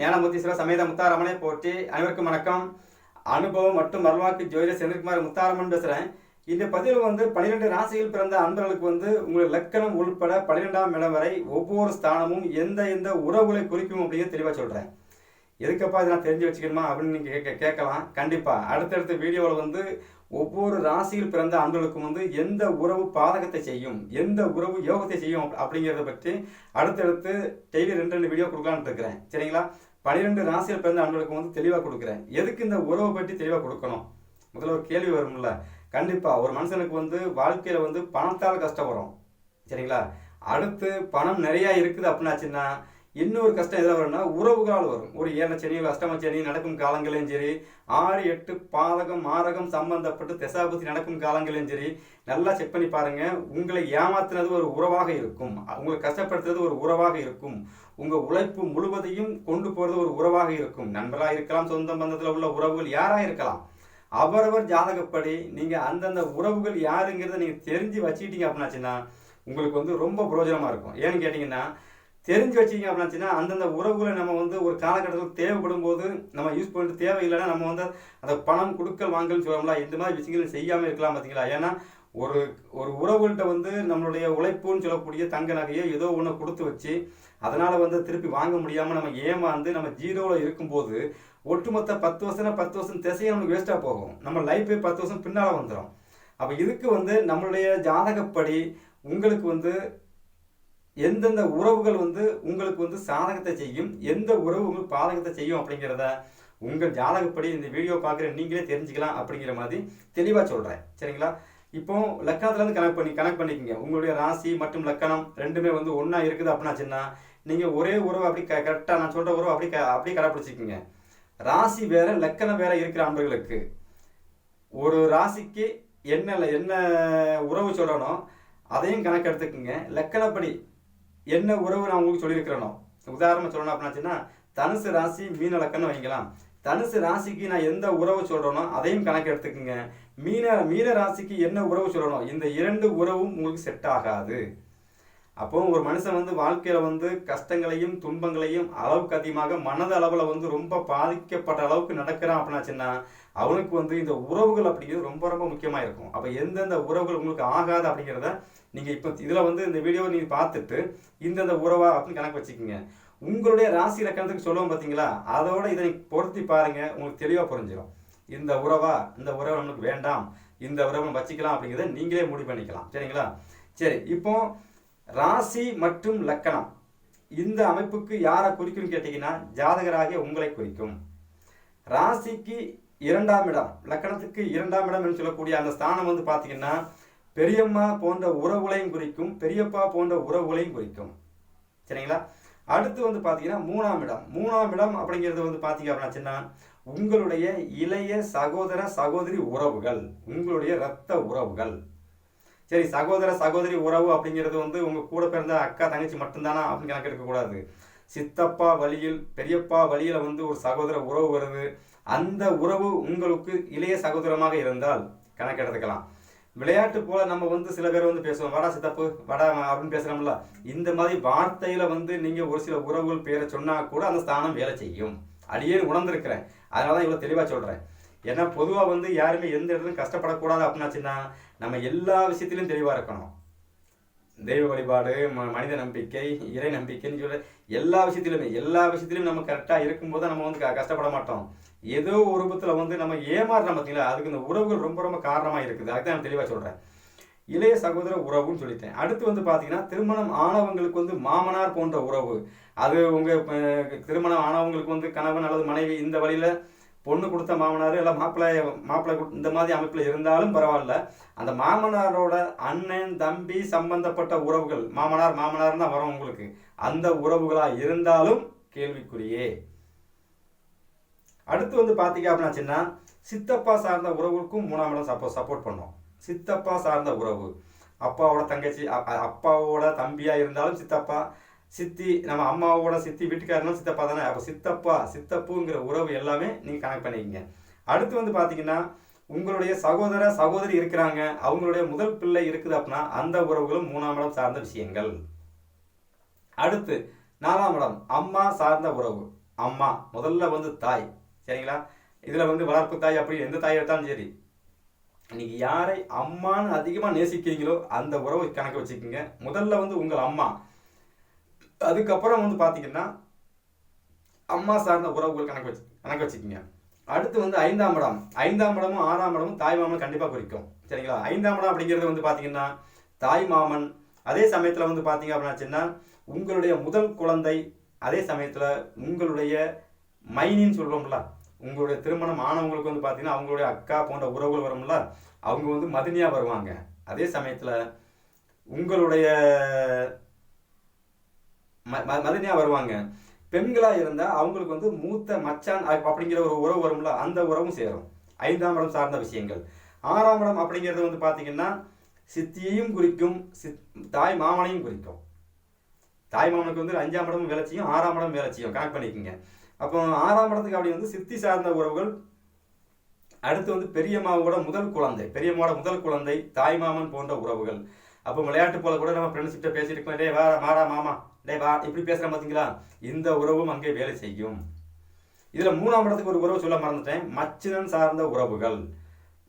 ஞானமுத்தீஸ்வர சமேத முத்தாரமனை போற்றி அனைவருக்கும் வணக்கம். அனுபவம் மற்றும் மருவாக்கு ஜோதிட செந்தில்குமார் முத்தாரமன் பேசுகிறேன் இந்த பதிவில் வந்து பன்னிரெண்டு ராசியில் பிறந்த அன்பர்களுக்கு வந்து உங்கள் லக்கணம் உள்பட பன்னிரெண்டாம் இடம் வரை ஒவ்வொரு ஸ்தானமும் எந்த எந்த உறவுகளை குறிக்கும் அப்படின்னு தெளிவாக சொல்கிறேன் எதுக்கப்பா இதை நான் தெரிஞ்சு வச்சுக்கணுமா அப்படின்னு நீங்கள் கேட்க கேட்கலாம். கண்டிப்பாக அடுத்தடுத்த வீடியோவில் வந்து ஒவ்வொரு ராசியில் பிறந்த ஆண்களுக்கும் வந்து எந்த உறவு பாதகத்தை செய்யும் எந்த உறவு யோகத்தை செய்யும் அப்படிங்கிறத பற்றி அடுத்தடுத்து டெய்லி ரெண்டு ரெண்டு வீடியோ கொடுக்கலான்னு இருக்கிறேன். சரிங்களா? பன்னிரெண்டு ராசியில் பிறந்த ஆண்களுக்கு வந்து தெளிவாக கொடுக்குறேன். எதுக்கு இந்த உறவை பற்றி தெளிவாக கொடுக்கணும்? முதல்ல ஒரு கேள்வி வரும்ல. கண்டிப்பாக ஒரு மனுஷனுக்கு வந்து வாழ்க்கையில் வந்து பணத்தால் கஷ்டம் வரும். சரிங்களா? அடுத்து பணம் நிறையா இருக்குது அப்படின்னாச்சுன்னா இன்னொரு கஷ்டம் எதில் வரும்னா உறவுகளால் வரும். ஒரு ஏழை சனி அஷ்டம சனி நடக்கும் காலங்களையும் சரி ஆறு எட்டு பாதகம் மாரகம் சம்பந்தப்பட்டு திசாபுத்தி நடக்கும் காலங்களையும் சரி நல்லா செக் பண்ணி பாருங்க. உங்களை ஏமாத்துனது ஒரு உறவாக இருக்கும். உங்களை கஷ்டப்படுத்துறது ஒரு உறவாக இருக்கும். உங்கள் உழைப்பு முழுவதையும் கொண்டு போகிறது ஒரு உறவாக இருக்கும். நண்பராக இருக்கலாம் சொந்த பந்தத்தில் உள்ள உறவுகள் யாராக இருக்கலாம். அவரவர் ஜாதகப்படி நீங்கள் அந்தந்த உறவுகள் யாருங்கிறத நீங்கள் தெரிஞ்சு வச்சுக்கிட்டீங்க அப்படின்னாச்சுன்னா உங்களுக்கு வந்து ரொம்ப பிரயோஜனமா இருக்கும். ஏன்னு கேட்டிங்கன்னா தெரிஞ்சு வச்சிங்க அப்படின்னாச்சுன்னா அந்தந்த உறவுகளை நம்ம வந்து ஒரு காலகட்டத்தில் தேவைப்படும் போது நம்ம யூஸ் பண்ணிட்டு தேவையில்லைன்னா நம்ம வந்து அந்த பணம் கொடுக்கல் வாங்கல்னு சொல்லலாம்ல இந்த மாதிரி விஷயங்கள் செய்யாமல் இருக்கலாம் பார்த்தீங்களா ஏன்னா ஒரு ஒரு உறவுகள்கிட்ட வந்து நம்மளுடைய உழைப்புன்னு சொல்லக்கூடிய தங்க நகையை ஏதோ ஒன்று கொடுத்து வச்சு அதனால் வந்து திருப்பி வாங்க முடியாமல் நம்ம ஏமாந்து நம்ம ஜீரோவில் இருக்கும்போது ஒட்டுமொத்த பத்து வருஷம் பத்து வருஷம் திசையை நமக்கு வேஸ்ட்டாக போகும். நம்ம லைஃபே பத்து வருஷம் பின்னால் வந்துடும் அப்போ இதுக்கு வந்து நம்மளுடைய ஜாதகப்படி உங்களுக்கு வந்து எந்தெந்த உறவுகள் வந்து உங்களுக்கு வந்து சாதகத்தை செய்யும் எந்த உறவு உங்களுக்கு பாதகத்தை செய்யும் அப்படிங்கிறத உங்கள் ஜாதகப்படி இந்த வீடியோ பார்க்குற நீங்களே தெரிஞ்சுக்கலாம் அப்படிங்கிற மாதிரி தெளிவாக சொல்கிறேன் சரிங்களா? இப்போ லக்கணத்துலேருந்து கனெக்ட் பண்ணி கனெக்ட் பண்ணிக்கோங்க. உங்களுடைய ராசி மற்றும் லக்கணம் ரெண்டுமே வந்து ஒன்றா இருக்குது அப்படின்னாச்சுன்னா நீங்கள் ஒரே உறவு அப்படி க கரெக்டாக நான் சொல்கிற உறவு அப்படி க அப்படி கடைப்பிடிச்சிக்கோங்க. ராசி வேற லக்கணம் வேற இருக்கிற அன்பர்களுக்கு. ஒரு ராசிக்கு என்ன என்ன உறவு சொல்லணும் அதையும் கணக்கு எடுத்துக்கோங்க லக்கணப்படி என்ன உறவு நான் உங்களுக்கு சொல்லியிருக்கிறேனோ. உதாரணம் சொல்லணும் அப்படின்னாச்சுன்னா தனுசு ராசி மீன லக்கணம் வைக்கலாம் தனுசு ராசிக்கு நான் எந்த உறவு சொல்கிறேனோ அதையும் கணக்கு எடுத்துக்கோங்க. மீன மீன ராசிக்கு என்ன உறவு சொல்லணும் இந்த இரண்டு உறவும் உங்களுக்கு செட் ஆகாது. அப்போ ஒரு மனுஷன் வந்து வாழ்க்கையில் வந்து கஷ்டங்களையும் துன்பங்களையும் அளவுக்கு அதிகமாக மனத அளவில் வந்து ரொம்ப பாதிக்கப்பட்ட அளவுக்கு நடக்கிறான் அப்படின்னாச்சுன்னா அவனுக்கு வந்து இந்த உறவுகள் அப்படிங்கிறது ரொம்ப ரொம்ப முக்கியமாக இருக்கும். அப்போ எந்தெந்த உறவுகள் உங்களுக்கு ஆகாது அப்படிங்கிறத நீங்கள் இப்போ இதில் வந்து இந்த வீடியோவை நீங்கள் பார்த்துட்டு இந்தந்த உறவா அப்படின்னு கணக்கு வச்சுக்கோங்க. உங்களுடைய ராசி இலக்கணத்துக்கு சொல்லுவோம் பார்த்தீங்களா அதோட இதை பொருத்தி பாருங்கள் உங்களுக்கு தெளிவாக புரிஞ்சிடும் இந்த உறவா இந்த உறவை நம்மளுக்கு வேண்டாம் இந்த உறவை வச்சுக்கலாம் அப்படிங்கிறத நீங்களே முடிவு பண்ணிக்கலாம். சரிங்களா? சரி இப்போ ராசி மற்றும் லக்கணம். இந்த அமைப்புக்கு யாரை குறிக்கும்னு கேட்டிங்கன்னா ஜாதகராகிய உங்களை குறிக்கும். ராசிக்கு இரண்டாம் இடம் லக்கணத்துக்கு இரண்டாம் இடம் என்று சொல்லக்கூடிய அந்த ஸ்தானம் வந்து பார்த்தீங்கன்னா பெரியம்மா போன்ற உறவுகளையும் குறிக்கும் பெரியப்பா போன்ற உறவுகளையும் குறிக்கும். சரிங்களா? அடுத்து வந்து பார்த்தீங்கன்னா மூணாம் இடம். மூணாம் இடம் அப்படிங்கிறது வந்து பார்த்தீங்க அப்படின்னா சின்ன உங்களுடைய இளைய சகோதர சகோதரி உறவுகள். உங்களுடைய இரத்த உறவுகள். சரி சகோதர சகோதரி உறவு அப்படிங்கிறது வந்து உங்கள் கூட பிறந்த அக்கா தங்கச்சி மட்டும்தானா அப்படின்னு கணக்கு எடுக்கக்கூடாது. சித்தப்பா வழியில் பெரியப்பா வழியில் வந்து ஒரு சகோதர உறவு வருது. அந்த உறவு உங்களுக்கு இளைய சகோதரமாக இருந்தால் கணக்கெடுத்துக்கலாம் விளையாட்டு போல நம்ம வந்து சில பேர் வந்து பேசுவோம் வடா சித்தப்பு வடா அப்படின்னு பேசுறோம்ல. இந்த மாதிரி வார்த்தையில வந்து நீங்க ஒரு சில உறவுகள் பேரை சொன்னா கூட அந்த ஸ்தானம் வேலை செய்யும். அடியே உணர்ந்திருக்கிறேன். அதனால தான் இவ்வளோ தெளிவாக சொல்கிறேன் ஏன்னா பொதுவாக வந்து யாருமே எந்த இடத்துலையும் கஷ்டப்படக்கூடாது அப்படின்னாச்சுன்னா நம்ம எல்லா விஷயத்திலையும் தெளிவாக இருக்கணும். தெய்வ வழிபாடு ம- மனித நம்பிக்கை இறை நம்பிக்கைன்னு சொல்ல எல்லா விஷயத்திலுமே எல்லா விஷயத்திலும் நம்ம கரெக்டாக இருக்கும்போது தான் நம்ம வந்து க- கஷ்டப்பட மாட்டோம். ஏதோ ஒரு ரூபத்தில் வந்து நம்ம ஏமாறுறோம் பார்த்தீங்களா அதுக்கு இந்த உறவுகள் ரொம்ப ரொம்ப காரணமாக இருக்குது. அதுக்கு நான் தெளிவாக சொல்கிறேன் இளைய சகோதர உறவுன்னு சொல்லிட்டேன். அடுத்து வந்து பார்த்தீங்கன்னா திருமணம் ஆனவங்களுக்கு வந்து மாமனார் போன்ற உறவு. அது உங்கள் திருமணம் ஆனவங்களுக்கு வந்து கணவன் அல்லது மனைவி இந்த வழியில் பொண்ணு கொடுத்த மாமனார் இல்லை மாப்பிள்ளை மாப்பிள்ளை இந்த மாதிரி அமைப்பில் இருந்தாலும் பரவாயில்ல. அந்த மாமனாரோட அண்ணன் தம்பி சம்பந்தப்பட்ட உறவுகள் மாமனார் மாமனார் தான் வரும் உங்களுக்கு. அந்த உறவுகளாக இருந்தாலும் கேள்விக்குறியே. அடுத்து வந்து பார்த்தீங்க அப்படின்னாச்சுன்னா சித்தப்பா சார்ந்த உறவுக்கும் மூணாம் இடம் சப்போ சப்போர்ட் பண்ணோம். சித்தப்பா சார்ந்த உறவு. அப்பாவோட தங்கச்சி அப்பாவோட தம்பியாக இருந்தாலும் சித்தப்பா சித்தி நம்ம அம்மாவோட சித்தி வீட்டுக்காரனும் சித்தப்பா தானே? அப்போ சித்தப்பா சித்தப்புங்கிற உறவு எல்லாமே நீங்கள் கனெக்ட் பண்ணிக்கங்க. அடுத்து வந்து பார்த்தீங்கன்னா உங்களுடைய சகோதர சகோதரி இருக்கிறாங்க. அவங்களுடைய முதல் பிள்ளை இருக்குது அப்படின்னா அந்த உறவுகளும் மூணாம் இடம் சார்ந்த விஷயங்கள். அடுத்து நாலாம் இடம் அம்மா சார்ந்த உறவு. அம்மா முதல்ல வந்து தாய். சரிங்களா? இதில் வந்து வளர்ப்பு தாய் அப்படி எந்த தாய் எடுத்தாலும் சரி நீங்கள் யாரை அம்மான்னு அதிகமாக நேசிக்கிறீங்களோ அந்த உறவை கணக்கு வச்சுக்கோங்க. முதல்ல வந்து உங்கள் அம்மா. அதுக்கப்புறம் வந்து பார்த்தீங்கன்னா அம்மா சார்ந்த உறவுகள் கணக்கு வச்சு கணக்கு வச்சுக்கோங்க. அடுத்து வந்து ஐந்தாம் இடம். ஐந்தாம் இடமும் ஆறாம் இடமும் தாய் மாமன் கண்டிப்பாக குறிக்கும். சரிங்களா? ஐந்தாம் இடம் அப்படிங்கிறது வந்து பார்த்தீங்கன்னா தாய் மாமன். அதே சமயத்தில் வந்து பார்த்தீங்க அப்படின்னாச்சுன்னா உங்களுடைய முதல் குழந்தை அதே சமயத்தில் உங்களுடைய மைனின்னு சொல்கிறோம்ல உங்களுடைய திருமணம் ஆனவங்களுக்கு வந்து பார்த்தீங்கன்னா அவங்களுடைய அக்கா போன்ற உறவுகள் வரும்ல அவங்க வந்து மதினியாக வருவாங்க. அதே சமயத்தில் உங்களுடைய ம ம- வருவாங்க. பெண்களாக இருந்தால் அவங்களுக்கு வந்து மூத்த மச்சான் அப்படிங்கிற ஒரு உறவு வரும்ல அந்த உறவும் சேரும். ஐந்தாம் இடம் சார்ந்த விஷயங்கள். ஆறாம் இடம் அப்படிங்கிறது வந்து பார்த்தீங்கன்னா சித்தியையும் குறிக்கும் சித் தாய் மாமனையும் குறிக்கும். தாய் மாமனுக்கு வந்து அஞ்சாம் இடம் வேலைச்சியும் ஆறாம் இடம் வேலைச்சியும் கணக்கு பண்ணிக்கோங்க. அப்போ ஆறாம் இடத்துக்கு அப்படி வந்து சித்தி சார்ந்த உறவுகள் அடுத்து வந்து பெரியம்மாவோட முதல் குழந்தை பெரியம்மாவோட முதல் குழந்தை தாய் மாமன் போன்ற உறவுகள். அப்போ விளையாட்டு போல கூட நம்ம ஃப்ரெண்ட்ஸ்கிட்ட பேசிட்டு இருக்கோம் டே வா மாடா மாமா டே வா இப்படி பேசுகிறேன் பார்த்தீங்களா இந்த உறவும் அங்கே வேலை செய்யும். இதில் மூணாம் இடத்துக்கு ஒரு உறவு சொல்ல மறந்துட்டேன் மச்சினன் சார்ந்த உறவுகள்.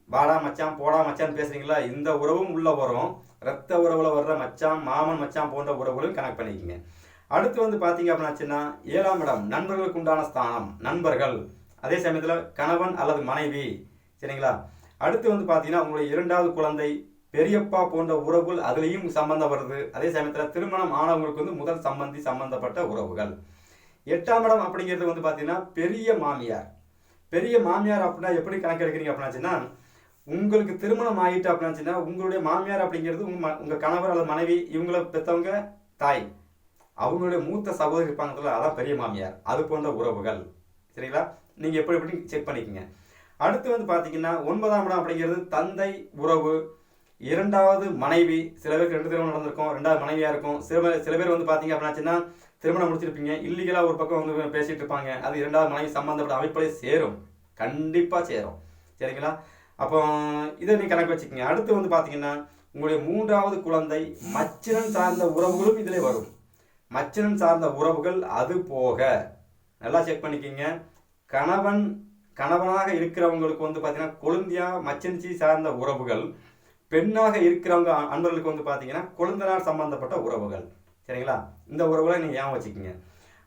வாடா மச்சான் போடா மச்சான் பேசுறீங்களா? இந்த உறவும் உள்ள வரும். ரத்த உறவுல வர்ற மச்சான் மாமன் மச்சான் போன்ற உறவுகளும் கனெக்ட் பண்ணிக்கங்க. அடுத்து வந்து பார்த்தீங்க அப்படின்னாச்சுன்னா ஏழாம் இடம் நண்பர்களுக்கு உண்டான ஸ்தானம் நண்பர்கள். அதே சமயத்தில் கணவன் அல்லது மனைவி. சரிங்களா? அடுத்து வந்து பார்த்தீங்கன்னா உங்களுடைய இரண்டாவது குழந்தை பெரியப்பா போன்ற உறவுகள் அதுலேயும் சம்பந்தம் வருது. அதே சமயத்தில் திருமணம் ஆனவங்களுக்கு வந்து முதல் சம்பந்தி சம்பந்தப்பட்ட உறவுகள். எட்டாம் இடம் அப்படிங்கிறது வந்து பார்த்தீங்கன்னா பெரிய மாமியார். பெரிய மாமியார் அப்படின்னா எப்படி கணக்கெடுக்கிறீங்க அப்படின்னாச்சுன்னா உங்களுக்கு திருமணம் ஆகிட்டு அப்படின்னாச்சுன்னா உங்களுடைய மாமியார் அப்படிங்கிறது உங்கள் ம- கணவர் அல்லது மனைவி இவங்களை பெற்றவங்க தாய். அவங்களுடைய மூத்த சகோதரி இருப்பாங்கல்ல அதான் பெரிய மாமியார். அது போன்ற உறவுகள். சரிங்களா? நீங்கள் எப்படி எப்படி செக் பண்ணிக்கங்க. அடுத்து வந்து பார்த்தீங்கன்னா ஒன்பதாம் இடம் அப்படிங்கிறது தந்தை உறவு இரண்டாவது மனைவி. சில பேருக்கு ரெண்டு திருமணம் நடந்திருக்கும் ரெண்டாவது மனைவியாக இருக்கும். சில பேர் சில பேர் வந்து பார்த்தீங்க அப்படின்னாச்சுன்னா திருமணம் முடிச்சிருப்பீங்க. இல்லீகலாக ஒரு பக்கம் வந்து பேசிகிட்டு இருப்பாங்க. அது இரண்டாவது மனைவி சம்மந்தப்பட்ட அமைப்பிலே சேரும். கண்டிப்பாக சேரும். சரிங்களா? அப்போ இதை நீ கணக்கு வச்சுக்கோங்க. அடுத்து வந்து பார்த்தீங்கன்னா உங்களுடைய மூன்றாவது குழந்தை மச்சினன் சார்ந்த உறவுகளும் இதிலே வரும். மச்சனம் சார்ந்த உறவுகள் அது போக. நல்லா செக் பண்ணிக்கிங்க. கணவன் கணவனாக இருக்கிறவங்களுக்கு வந்து பார்த்தீங்கன்னா கொழுந்தியா மச்சனிச்சி சார்ந்த உறவுகள் பெண்ணாக இருக்கிறவங்க அன்பர்களுக்கு வந்து பார்த்தீங்கன்னா கொழுந்தனார் சம்பந்தப்பட்ட உறவுகள். சரிங்களா? இந்த உறவுகளை நீங்கள் ஏன் வச்சுக்கிங்க.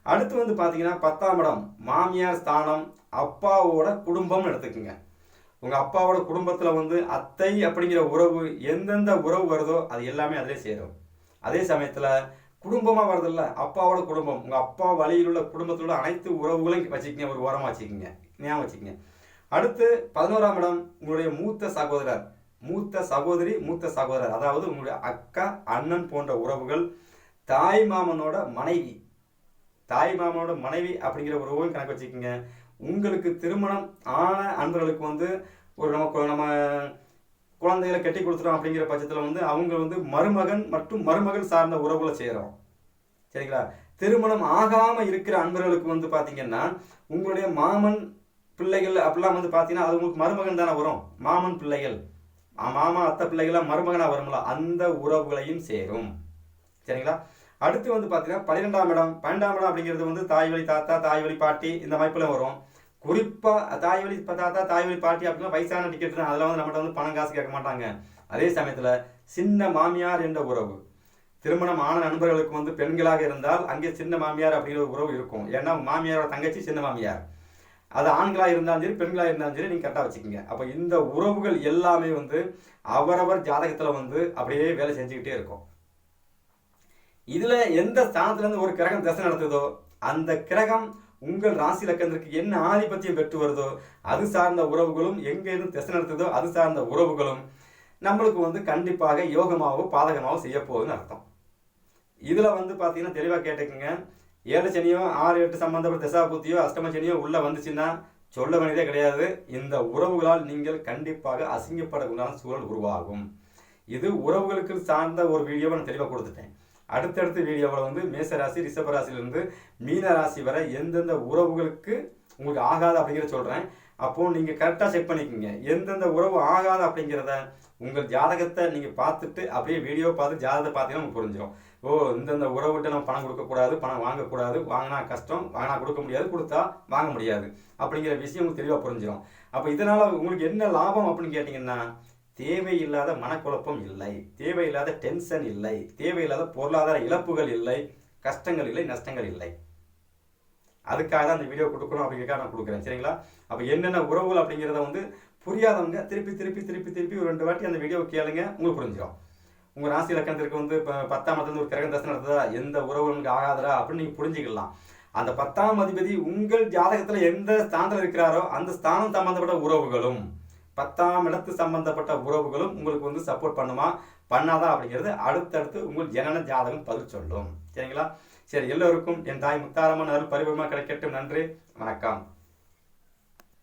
அடுத்து வந்து பார்த்தீங்கன்னா பத்தாம் இடம் மாமியார் ஸ்தானம் அப்பாவோட குடும்பம்னு எடுத்துக்கோங்க. உங்கள் அப்பாவோட குடும்பத்தில் வந்து அத்தை அப்படிங்கிற உறவு எந்தெந்த உறவு வருதோ அது எல்லாமே அதிலே சேரும். அதே சமயத்தில் குடும்பமாக வரதில்ல அப்பாவோட குடும்பம். உங்கள் அப்பா வழியில் உள்ள குடும்பத்தோட அனைத்து உறவுகளையும் வச்சுக்கிங்க ஒரு உரமாக வச்சுக்கோங்க ஞாபகம் வச்சுக்கிங்க. அடுத்து பதினோராம் இடம் உங்களுடைய மூத்த சகோதரர். மூத்த சகோதரி மூத்த சகோதரர். அதாவது உங்களுடைய அக்கா அண்ணன் போன்ற உறவுகள். தாய் மாமனோட மனைவி. தாய் மாமனோட மனைவி அப்படிங்கிற உறவும் கணக்கு வச்சுக்கோங்க. உங்களுக்கு திருமணம் ஆன அன்பர்களுக்கு வந்து ஒரு நம்ம நம்ம குழந்தைகளை கட்டி கொடுத்துட்டோம் அப்படிங்கிற பட்சத்தில் வந்து அவங்க வந்து மருமகன் மற்றும் மருமகள் சார்ந்த உறவுகளை செய்கிறோம் சரிங்களா? திருமணம் ஆகாமல் இருக்கிற அன்பர்களுக்கு வந்து பார்த்தீங்கன்னா உங்களுடைய மாமன் பிள்ளைகள் அப்படிலாம் வந்து பார்த்தீங்கன்னா அது உங்களுக்கு மருமகன் தானே வரும். மாமன் பிள்ளைகள். மாமா அத்தை பிள்ளைகள்லாம் மருமகனாக வரும்ல. அந்த உறவுகளையும் சேரும். சரிங்களா? அடுத்து வந்து பார்த்தீங்கன்னா பன்னிரெண்டாம் இடம். பன்னெண்டாம் இடம் அப்படிங்கிறது வந்து தாய் வழி தாத்தா தாய் வழி பாட்டி இந்த அமைப்பில் வரும். குறிப்பாக தாய் வழி ப- தாத்தா தாய் வழி பாட்டி அப்படின்னா வயசான டிக்கெட் அதில் அதெல்லாம் வந்து நம்மகிட்ட வந்து பணம் காசு கேட்க மாட்டாங்க. அதே சமயத்தில் சின்ன மாமியார் என்ற உறவு. திருமணம் ஆன நண்பர்களுக்கு வந்து பெண்களாக இருந்தால் அங்கே சின்ன மாமியார் அப்படிங்கிற ஒரு உறவு இருக்கும். ஏன்னா மாமியாரோட தங்கச்சி சின்ன மாமியார். அது ஆண்களாக இருந்தாலும் சரி பெண்களாக இருந்தாலும் சரி நீங்கள் கரெக்டாக வச்சுக்கோங்க. அப்போ இந்த உறவுகள் எல்லாமே வந்து அவரவர் ஜாதகத்தில் வந்து அப்படியே வேலை செஞ்சுக்கிட்டே இருக்கும். இதில் எந்த ஸ்தானத்துலேருந்து ஒரு கிரகம் தசை நடத்துதோ அந்த கிரகம் உங்கள் ராசி லக்கணத்திற்கு என்ன ஆதிபத்தியம் பெற்று வருதோ அது சார்ந்த உறவுகளும் எங்கேருந்து திசை நடத்துதோ அது சார்ந்த உறவுகளும் நம்மளுக்கு வந்து கண்டிப்பாக யோகமாகவோ பாதகமாகவோ செய்ய போகுதுன்னு அர்த்தம். இதில் வந்து பார்த்தீங்கன்னா தெளிவாக கேட்டுக்கோங்க. ஏழு சனியோ ஆறு எட்டு சம்பந்தப்பட்ட திசாபூத்தியோ அஷ்டம சனியோ வந்துச்சுன்னா சொல்ல வேண்டியதே கிடையாது. இந்த உறவுகளால் நீங்கள் கண்டிப்பாக அசிங்கப்படக்கூடாத சூழல் உருவாகும். இது உறவுகளுக்கு சார்ந்த ஒரு வீடியோவை நான் தெளிவாக கொடுத்துட்டேன். அடுத்தடுத்த வீடியோவில் வந்து மேச ராசி மீன ராசி வரை எந்தெந்த உறவுகளுக்கு உங்களுக்கு ஆகாது அப்படிங்கிறத சொல்கிறேன் அப்போ நீங்கள் கரெக்டாக செக் பண்ணிக்கோங்க. எந்தெந்த உறவு ஆகாது அப்படிங்கிறத உங்கள் ஜாதகத்தை நீங்கள் பார்த்துட்டு அப்படியே வீடியோ பார்த்து ஜாதகத்தை பார்த்தீங்கன்னா உங்களுக்கு புரிஞ்சிடும் ஓ இந்தந்த உறவுகிட்ட நம்ம பணம் கொடுக்கக்கூடாது பணம் வாங்கக்கூடாது. வாங்கினா கஷ்டம் வாங்கினா கொடுக்க முடியாது கொடுத்தா வாங்க முடியாது. அப்படிங்கிற விஷயம் உங்களுக்கு தெளிவாக புரிஞ்சிடும் அப்போ இதனால் உங்களுக்கு என்ன லாபம் அப்படின்னு கேட்டிங்கன்னா தேவையில்லாத மனக்குழப்பம் இல்லை. தேவையில்லாத டென்ஷன் இல்லை. தேவையில்லாத பொருளாதார இழப்புகள் இல்லை. கஷ்டங்கள் இல்லை நஷ்டங்கள் இல்லை. அதுக்காக தான் அந்த வீடியோ கொடுக்கணும் அப்படிங்கிறக்காக நான் கொடுக்குறேன். சரிங்களா? அப்போ என்னென்ன உறவுகள் அப்படிங்கிறத வந்து புரியாதவங்க திருப்பி திருப்பி திருப்பி திருப்பி ஒரு ரெண்டு வாட்டி அந்த வீடியோ கேளுங்க உங்களுக்கு புரிஞ்சிடும் உங்கள் ராசி இலக்கணத்திற்கு வந்து இப்போ பத்தாம் இடத்துல ஒரு கிரகம் தசை நடத்துதா எந்த உறவு ஆகாதரா அப்படின்னு நீங்கள் புரிஞ்சுக்கலாம். அந்த பத்தாம் அதிபதி உங்கள் ஜாதகத்தில் எந்த ஸ்தானத்தில் இருக்கிறாரோ அந்த ஸ்தானம் சம்பந்தப்பட்ட உறவுகளும். பத்தாம் இடத்து சம்பந்தப்பட்ட உறவுகளும் உங்களுக்கு வந்து சப்போர்ட் பண்ணுமா? பண்ணாதா அப்படிங்கிறது அடுத்தடுத்து உங்கள் ஜனன ஜாதகம் பதில் சொல்லும். சரிங்களா? சரி எல்லோருக்கும் என் தாய் முத்தாரமான அருள் பரிபூர்ணமாக கிடைக்கட்டும். நன்றி. வணக்கம்.